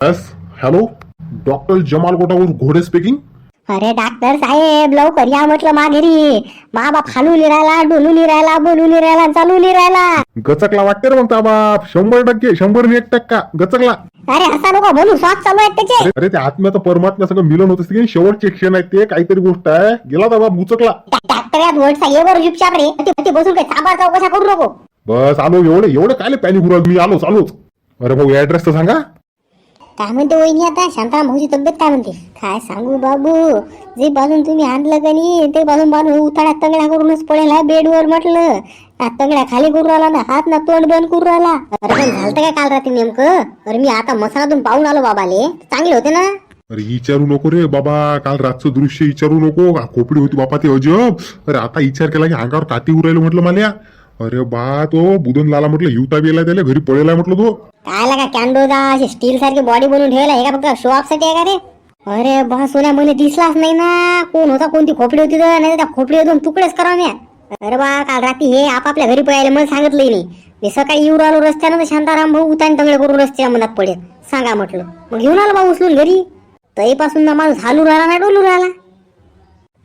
Yes hello doctor Jamal Gotawar Ghode speaking अरे doctor साहेब लवकर या म्हटलं माघेरी. मा बाप हालून राहिला डोलून राहिला बोलून राहिला चालून राहिला गचकला वाटते रे मग ता बाप. शंभर टक्के शंभर आणि एक टक्का. गचकला. अरे असा नको बोलू श्वास चालू आहेत त्याचे. अरे ते आत्म्याचं परमात्म्या सगळं मिलन होत असते की शेवटचे क्षण आहेत ते काहीतरी गोष्ट आहे. गेला ता बाप गुचकला. डॉक्टर यात वोट ये वर चुपचाप रे ते- ते बसून चौकशा करू नको. बस आलो एवढे एवढे काय पॅनिक उरल मी आलोच आलोच. अरे भाऊ ऍड्रेस तर सांगा. काय म्हणते वहिनी आता शांताराम भाऊची तब्येत काय म्हणते? काय सांगू बाबू? जे बाजून तुम्ही आणलं का नाही ते बाजून बाजून उताळ्या तंगड्या करूनच पडेल हा बेडवर म्हटलं. हा तंगड्या खाली करू राहिला ना हात ना तोंड बंद करू राहिला. अरे पण झालं काय काल रात्री नेमकं? अरे मी आता मसालातून पाहून आलो बाबाले. चांगले होते ना? अरे विचारू नको रे बाबा काल रातचं दृश्य विचारू नको. का खोपडी होती बापा ते अजब. अरे आता विचार केला की अंगावर काती उरायला म्हटलं मला अरे बा तो बुधन लाला म्हटलं हिवता गेला त्याला घरी पळेला म्हटलं तो. काय का कॅन्डोदा अशी स्टील सारखी बॉडी बनवून ठेवला हे का फक्त शो ऑफसाठी आहे का रे? अरे बा सोन्या मला दिसलाच नाही ना. कोण होता कोणती खोपडी होती तर? नाही त्या खोपडी दोन तुकडेच करा मी अरे बा काल रात्री हे आपापल्या घरी पळायला मला सांगितलंही नाही. मी सकाळी येऊ आलो रस्त्यानं तर शांताराम भाऊ उतान तंगळे करून रस्त्याच्या मनात पडेल. सांगा म्हटलं. मग घेऊन आलो बा उचलून घरी? तईपासून ना माणूस हालू राहिला नाही डोलू राहिला.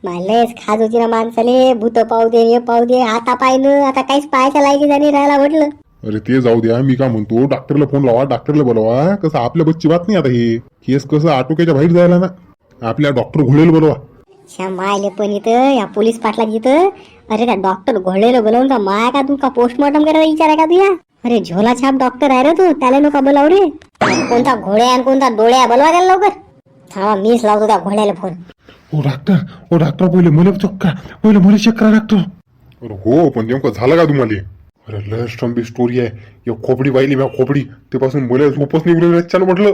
मारलेस खाज होती ना माणसाले भूत पाहू दे हे पाहू दे आता पाहिलं आता काहीच पाहायच्या लायकी जाणी राहायला म्हटलं अरे ते जाऊ द्या मी काय म्हणतो डॉक्टरला फोन लावा डॉक्टरला बोलवा कसं आपल्या बच्ची बात नाही आता हे. केस कसं आटोक्याच्या बाहेर जायला ना. आपल्या डॉक्टर घोडेल बोलवा. श्या मायले पण इथं या पोलीस पाटला इथं. अरे त्या डॉक्टर घोडेला बोलवून का माय का तू का पोस्टमॉर्टम करायला विचार आहे का तुया? अरे झोला छाप डॉक्टर आहे रे तू त्याला नका बोलाव रे. कोणता घोड्या आणि कोणता डोळ्या बोलवा त्याला लवकर. थांबा मीच लावतो त्या घोड्याला फोन. ओ डॉक्टर ओ डॉक्टर पहिले मला चक्का. पहिले मला चेक करा डॉक्टर. अरे हो पण नेमकं झालं का तुम्हाला? अरे लय स्टंबी स्टोरी आहे. एक खोपडी पाहिली म्या खोपडी. ते पासून मला झोपच निघून चालू म्हटलं.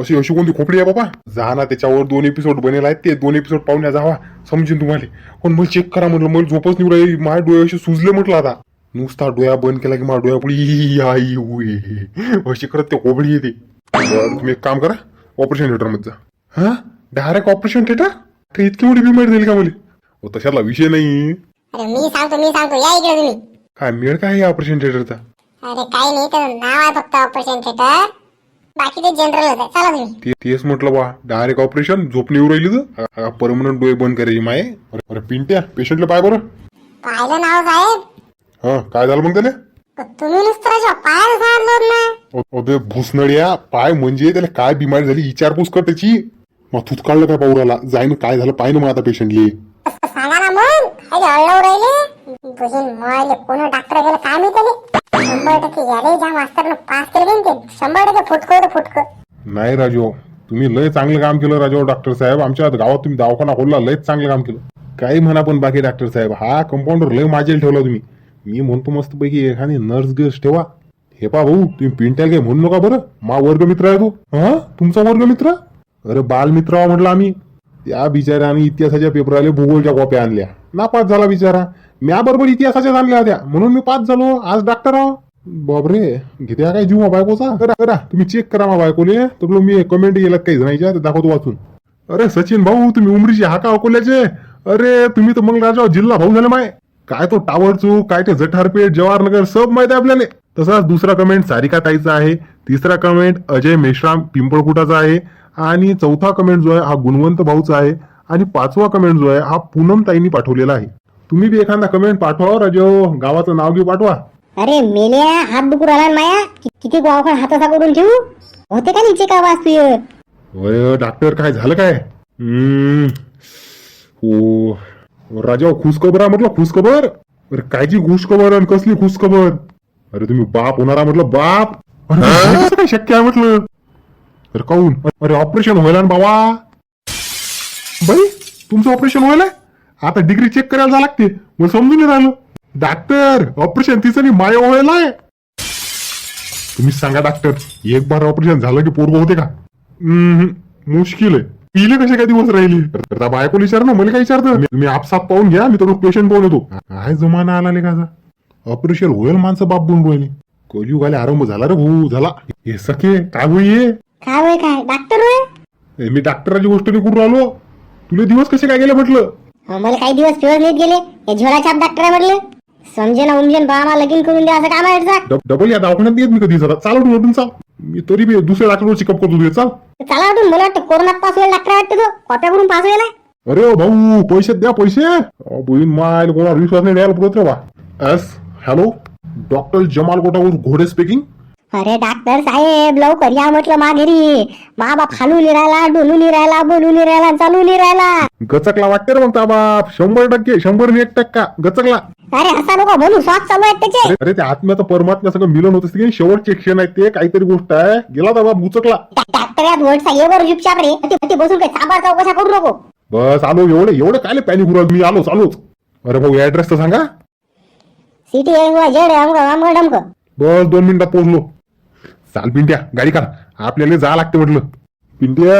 अशी अशी कोणती खोपडी आहे बाबा? जा ना त्याच्यावर दोन एपिसोड बनेल आहेत ते दोन एपिसोड पाहुण्या जावा. समजून तुम्हाला. पण मला चेक करा म्हटलं मला झोपच निघून राहिली माझ्या डोळे असे सुजले म्हटलं आता. नुसता डोळा बंद केला की माझ्या डोळ्यापुढे अशी करत ते खोपडी येते. तुम्ही एक काम करा ऑपरेशन थिएटरमध्ये जा. हा? डायरेक्ट ऑपरेशन थिएटर तर इतकी मोठी बिमारी झाली का मला हो तशातला विषय नाही. अरे मी सांगतो मी सांगतो. या इकडे तुम्ही. काय मेळ काय आहे ऑपरेशन थिएटरचा अरे काही नाही तर नाव आहे फक्त ऑपरेशन थिएटर बाकी ते जनरल होतं. चला तुम्ही. ते तेच म्हटलं बा. डायरेक्ट ऑपरेशन झोप नाही येऊ राहिली तर. परमनंट डोळे बंद करायची माय. अरे अरे पिंट्या पेशंटला पाय बरं. पाहिलं नाव साहेब. हा काय झालं मग त्याला? तुम्ही नुसतं पाय सांगितलं ना. अ- अबे भुसनड्या पाय म्हणजे त्याला काय बिमारी झाली विचारपूस कर त्याची. मग थूत काढलं काय पाऊराला जाईन काय झालं? ना मग आता पेशंटली सांगा ना मग. काही अळव राहिले? बहीण मळले कोण डॉक्टर गेलं काय मी त्याले शंभर टक्के याले ज्या मास्तरनं पास केले ते शंभर टक्के फुटकं होतं फुटकं. नाही राजू तुम्ही लय चांगलं काम केलं राजू डॉक्टर साहेब. आमच्या गावात तुम्ही दवाखाना खोलला लयच चांगलं काम केलं. काही म्हणा पण बाकी डॉक्टर साहेब. हा कंपाऊंडर लय माझेल ठेवला तुम्ही. मी म्हणतो मस्त पैकी एखादी नर्स गिर्स ठेवा. हे पा भाऊ तुम्ही पिंट्याला काही म्हणू नका बरं. मा वर्ग मित्र आहे तो. हा? तुमचा वर्ग मित्र अरे बाल मित्र म्हटलं आम्ही त्या बिचाऱ्याने इतिहासाच्या पेपराले भूगोलच्या कॉप्या आणल्या. नापास झाला बिचारा. म्या बरोबर इतिहासाच्याच आणल्या होत्या. म्हणून मी पास झालो. आज डॉक्टर आहो. बाबरे घेत्या काय जीव बायकोचा? करा करा तुम्ही चेक करा मा बायकोले. तर मी कमेंट गेलात काही जणांच्या दाखवतो वाचून. अरे सचिन भाऊ तुम्ही उमरीचे हाका अकोल्याचे अरे तुम्ही तर मग राजा जिल्हा भाऊ झाले माय. काय तो टावर चूक काय ते जठारपेठ जवाहरनगर सब माहिती आहे आपल्याला. तसाच दुसरा कमेंट सारिका ताईचा आहे. तिसरा कमेंट अजय मेश्राम पिंपळकुटाचा आहे. आणि चौथा कमेंट जो आहे हा गुणवंत भाऊचा आहे. आणि पाचवा कमेंट जो आहे हा पूनम ताईंनी पाठवलेला आहे. तुम्ही बी एखादा कमेंट पाठवा राजो. गावाचं नाव घेऊ पाठवा. अरे मेल्या हात दुखू राहिला ना माया? कि- किती गावखड हाताचा करून ठेवू? होते का नीचे का वाचतोय वय डॉक्टर काय झालं काय? हम्म. ओ राजा खुशखबर आहे म्हटलं खुशखबर? अरे कायची खुशखबर आणि कसली खुशखबर? अरे तुम्ही बाप होणारा म्हटलं बाप. अरे हे? कसं काय शक्य आहे म्हटलं? तर काऊन? अरे ऑपरेशन व्हायला ना बाबा. बाई तुमचं ऑपरेशन व्हायला आता डिग्री चेक करायला जा लागते. मग समजून नाही राहिलो डॉक्टर ऑपरेशन तिचं नाही माय व्हायला आहे तुम्ही सांगा डॉक्टर एक बार ऑपरेशन झालं की पोरग होते का? मुश्किल आहे. पिले कसे काय दिवस राहिली? तर बायको विचार ना मला काय विचारतं? मी- तुम्ही पाहून घ्या मी तर पेशंट पाहून येतो काय जमाना आला का ऑपरेशन होईल माणसं बाप बोलून राहिले. कलियुग आले आरंभ झाला रे भाऊ झाला. हे सखे काय होई काय वय काय? डॉक्टर होय? ए, मी डॉक्टराची गोष्ट नाही करून राहिलो. तुले दिवस कसे काय गेले म्हटलं? मला काही दिवस फिवर नेत गेले. हे झोळा छाप डॉक्टर आहे म्हटलं. समजे ना उमजेन बाबा लगीन करून द्या असं काम आहे याचं? डब- डबल या दवाखान्यात येत मी कधी जरा. चालू उठून चाल. मी तरी बी दुसऱ्या डॉक्टरवर चेकअप करतो तुझे चाल. चला वाटून मला वाटतं कोरोनात पास होईल डॉक्टर वाटतं तो कॉप्याकडून पास होईल अरे ओ भाऊ पैसे द्या पैसे. अहो, बहीण मायल कोणावर विश्वास नाही द्यायला पुरत रे बा. Yes hello? Doctor Jamal Kotawar Ghode speaking अरे डॉक्टर साहेब लवकर या म्हटलं माघेरी. मा बाप खालून राहिला डोलून राहिला बोलून राहिला चालून राहिला गचकला वाटते रे मग ता बाप. शंभर टक्के शंभर आणि एक टक्का. गचकला. अरे असा नको म्हणून श्वास चालू आहेत त्याचे. अरे ते आत्म्याचं परमात्म्या सगळं मिलन होत. असते की शेवटचे क्षण आहेत ते काहीतरी गोष्ट आहे. गेला तर बाप गुचकला. डॉक्टर या धोडचा ये बरं चुपचाप रे. ती- ती बसून काही साबार चौकशा करू नको. बस आलो एवढे एवढे काय पॅनिक उरल मी आलोच आलोच अरे भाऊ ऍड्रेस तर सांगा. City Z अमक अमक डमक. बस दोन मिनिटात पोहोचलो. चाल पिंट्या गाडी काढ. आपल्याला जा लागते म्हटलं. पिंट्या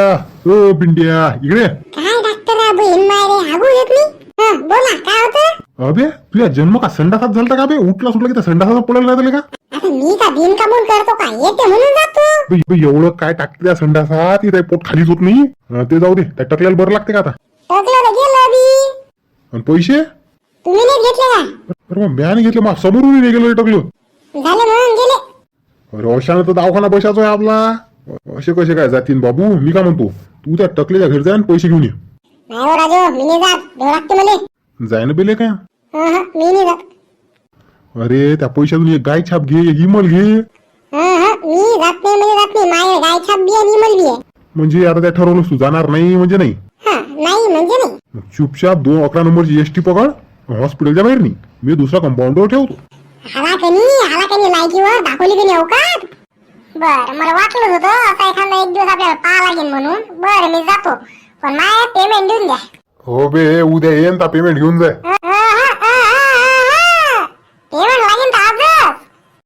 ओ पिंट्या इकडे. काय डॉक्टर बहीण मारे हागू येत मी बोला काय होतं? अबे तुझ्या जन्म का संडासात झालता का बे? उठला सुटला की त्या संडासात पडायला नाही का? आता मी का बिन कामून करतो का? येते म्हणून जातो बे, बे, एवढं काय टाकते त्या संडासात? ती काही पोट खालीच होत नाही. अं, ते जाऊ दे. त्या टकल्याला बरं लागते का आता? टकलं तर गेलं बी. आणि पैसे? तुम्ही नाही घेतले का? अरे मग म्याने घेतले. मग समोरून नाही गेलो टकलं. झाले म्हणून गेले. अरे अशानं तर दवाखाना पैशाचा आहे आपला. असे कसे काय जातीन बाबू? मी काय म्हणतो तू त्या टकलेच्या घरी जा आणि पैसे घेऊन ये. नाही हो राजू मी नाही जात. भेव लागते मला जाय ना बेले काय? मी नाही जात. अरे त्या पैशातून एक गाय छाप घे एक इमल घे. हं, हं, मी जात नाही म्हणजे जात नाही. माय गाय छाप बी आणि इमल बी आहे. म्हणजे आता त्या ठरवलंस तू जाणार नाही म्हणजे नाही? हा नाही म्हणजे नाही. मग चुपचाप दोन अकरा नंबरची एस टी पकड. हॉस्पिटलच्या बाहेर नाही मी दुसरा कंपाऊंडवर ठेवतो. हाला कनी हाला कनी लायकीवर दाखवली कनी अवकात? बर मला वाटलं होतं आता एखादा एक दिवस आपल्याला पाहा लागेल म्हणून. बर मी जातो. पण माय पेमेंट देऊन द्या. हो बे उद्या येईन ता पेमेंट घेऊन जाय पेमेंट लागेल तर आजच.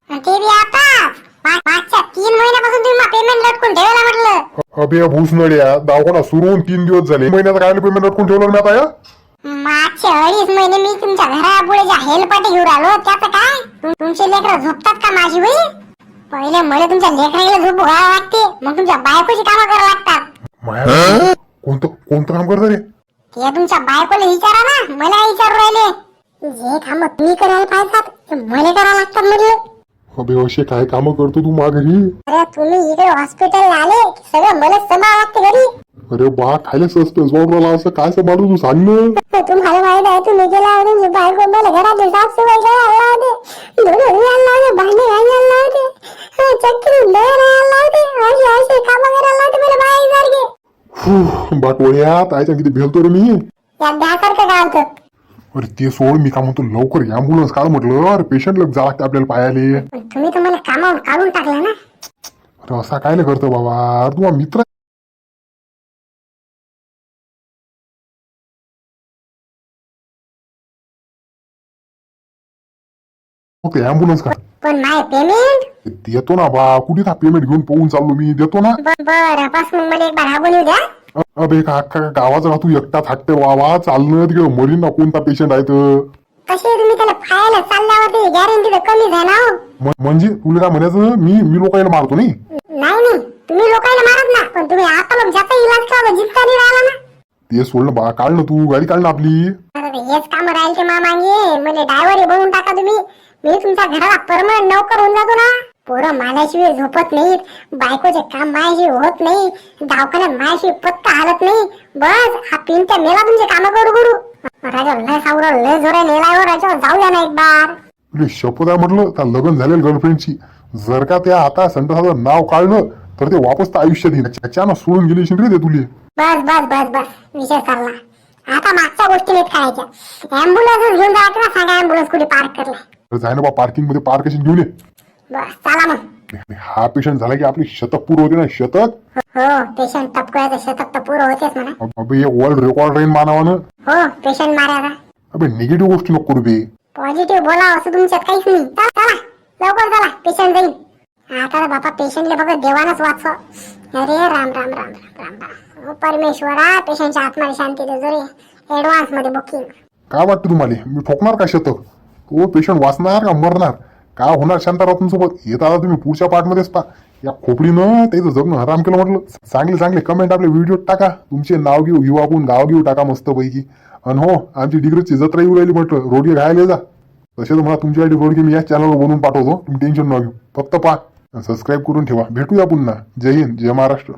आणि ते बी आता. मागच्या तीन महिन्यापासून तुम्ही पेमेंट लटकून ठेवायला म्हटलं. अबे भूसनड्या दवाखाना सुरू होऊन तीन दिवस झाले. महिन्याचा काय पेमेंट अटकून ठेवलं मी आता या? मागचे अडीच महिने मी तुमच्या घरापुढे ज्या हेलपाटे घेऊन आलो. त्याचं काय? तुम- तुमचे लेकर झोपतात का माझी होई पहिले मला तुमच्या लेकराला झोप घ्यावं लागते मग तुमच्या बायकोची कामं करावं लागतात. कोणतं कोणतं काम करतं रे? ते तुमच्या बायकोला विचारा ना मला विचारू राहिले. जे काम तुम्ही करायला पाहिजेत ते मला करावं लागतात म्हटलं. अबे असे काय काम करतो तू मा घरी अरे तुम्ही इकडे हॉस्पिटल आले सगळं मला सांभाळावं लागते घरी. अरे बा खायला सस्पेन्स वापरायला असं काय सांभाळू? तू सांग ना. तुम्हाला माहीत आहे तुम्ही गेला तुमची बायको मला घरात करायला धुणं भांडे हं, चक्री अशी अशी कामं करायला मला तायच्या किती भेलतो रे मी. या काय होतं अरे ते सोड मी काय म्हणतो लवकर अँब्युलन्स काढ म्हटलं. अरे पेशंट जा लागते आपल्याला पायाले तुम्ही तर मला कामावून काढून टाकलं ना. अरे असा काय नाही करतो बाबा. अरे तू मित्र ओके अँब्युलन्स काढ पण माय पेमेंट देतो ना बा कुठे था पेमेंट घेऊन पोहून चाललो मी? देतो ना. बरं पास मग मला एक बार हागून येऊ द्या. अ- अबे का गावाचा का तू एकटा थाकते बाबा चालणं तिकडे. मरीन ना कोणता पेशंट आहे तर कसे तुम्ही त्याला फायला चालल्यावरती गॅरंटी तर कमी झाला हो. म- म्हणजे तुला काय म्हणायचं? मी मी लोकांना मारतो नाही? नाही नाही. तुम्ही लोकांना मारत ना पण तुम्ही आता लोक ज्याचा इलाज करा जितका नाही राहिला ना. ते सोडलं बा काढ ना तू गाडी काढ ना आपली. ते हेच काम राहील ते मामांगे मला ड्रायव्हर बनवून टाका तुम्ही. मी तुमच्या घराला परमनंट नोकर होऊन जातो ना. पोरं माझ्याशिवाय झोपत नाहीत बायकोचे काम माझ्याशिवाय होत नाही दवाखान्यात माझ्याशिवाय पत्ता हालत नाही. बस हा पिंट्या मेला तुमचे काम करू करू. राजा लय सावरं लय जोरा नेला राजा. जाऊया ना एक बार तुला शपथ आहे म्हटलं त्या लग्न झालेल्या गर्लफ्रेंडची जर का त्या आता संडासाचं नाव काढलं तर ते वापस तर आयुष्यात येईल. त्याच्यानं सोडून गेली रे ते तुले. बस बस बस बस. विषय चालला. आता मागच्या गोष्टी नीट करायच्या. अँब्युलन्स घेऊन जायचं ना सांगा अँब्युलन्स कुठे पार्क करला. तर जाय ना बा पार्किंगमध्ये पार्क घेऊन ये. बस चला मग. हा पेशंट झाला की आपली शतक पूर होते ना शतक? हो पेशंट टपकवायचं शतक तर पुरं होतेच म्हणा. अबे एक वर्ल्ड रेकॉर्ड राहील मानावानं. हो पेशंट मारायचा अबे निगेटिव्ह गोष्टी नको करू बे. पॉझिटिव्ह बोला असं तुमच्यात काहीच नाही. चला चला लवकर चला पेशंट जाईल आता तर बापा पेशंटले फक्त देवानच वाचव. अरे राम राम राम राम राम राम. ओ परमेश्वरा पेशंटच्या आत्माला शांती दे जरी. ऍडव्हान्समध्ये बुकिंग काय वाटतं तुम्हाला? मी ठोकणार का शतक? तो पेशंट वाचणार का मरणार? काय होणार शांताराव सोबत येत आता तुम्ही पुढच्या पार्टमध्येच पा या खोपडीनं त्याचं जगणं हराम केलं म्हटलं. चांगले चांगले कमेंट आपले व्हिडिओत टाका. तुमचे नाव घेऊ युवा आपण गाव घेऊ टाका मस्तपैकी. आणि हो आमची डिग्रीची जत्रा येऊ राहिली म्हटलं. रोडगे घ्यायला जा. तसे तर मला तुमच्यासाठी रोडगे मी या चॅनलवर बनवून पाठवतो. तुम्ही टेन्शन न घेऊ. फक्त पा सबस्क्राईब करून ठेवा. भेटूया पुन्हा. जय हिंद जय महाराष्ट्र.